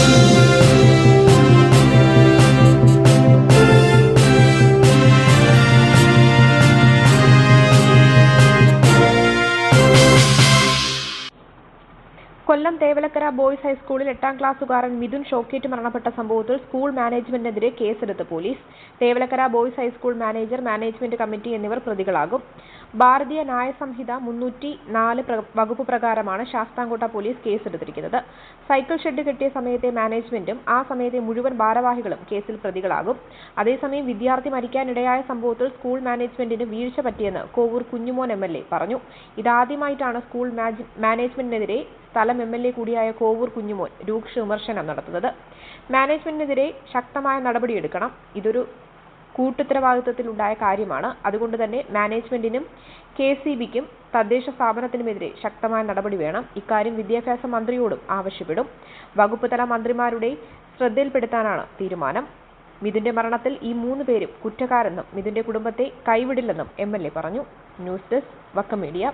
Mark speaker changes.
Speaker 1: Thank you. Kollam Thevalakkara boys ഹൈസ്കൂളിൽ എട്ടാം ക്ലാസ്സുകാരൻ മിഥുൻ ഷോക്കേറ്റ് മരണപ്പെട്ട സംഭവത്തിൽ സ്കൂൾ മാനേജ്മെന്റിനെതിരെ കേസെടുത്ത് police. Thevalakkara boys high school manager management committee എന്നിവർ പ്രതികളാകും. ഭാരതീയ ന്യായ സംഹിത മുന്നൂറ്റി നാല് വകുപ്പ് പ്രകാരമാണ് ശാസ്താംകോട്ട പോലീസ് കേസെടുത്തിരിക്കുന്നത്. സൈക്കിൾ ഷെഡ് കെട്ടിയ സമയത്തെ മാനേജ്മെന്റും ആ സമയത്തെ മുഴുവൻ ഭാരവാഹികളും കേസിൽ പ്രതികളാകും. അതേസമയം വിദ്യാർത്ഥി മരിക്കാനിടയായ സംഭവത്തിൽ സ്കൂൾ മാനേജ്മെന്റിന് വീഴ്ച പറ്റിയെന്ന് കോവൂർ കുഞ്ഞുമോൻ എം പറഞ്ഞു. ഇതാദ്യമായിട്ടാണ് സ്കൂൾ മാനേജ്മെന്റിനെതിരെ സ്ഥലം എം എൽ എ കൂടിയായ കോവൂർ കുഞ്ഞുമോൻ രൂക്ഷ വിമർശനം നടത്തുന്നത്. മാനേജ്മെന്റിനെതിരെ ശക്തമായ നടപടിയെടുക്കണം ഇതൊരു കൂട്ടുത്തരവാദിത്തത്തിലുണ്ടായ കാര്യമാണ്. അതുകൊണ്ട് തന്നെ മാനേജ്മെന്റിനും കെ സി ബിക്കും തദ്ദേശ സ്ഥാപനത്തിനുമെതിരെ ശക്തമായ നടപടി വേണം. ഇക്കാര്യം വിദ്യാഭ്യാസ മന്ത്രിയോടും ആവശ്യപ്പെടും. വകുപ്പ് തല മന്ത്രിമാരുടെ ശ്രദ്ധയിൽപ്പെടുത്താനാണ് തീരുമാനം. മിഥുന്റെ മരണത്തിൽ ഈ മൂന്ന് പേരും കുറ്റക്കാരെന്നും മിഥുന്റെ കുടുംബത്തെ കൈവിടില്ലെന്നും എം എൽ എ പറഞ്ഞു. News desk Vakkom media.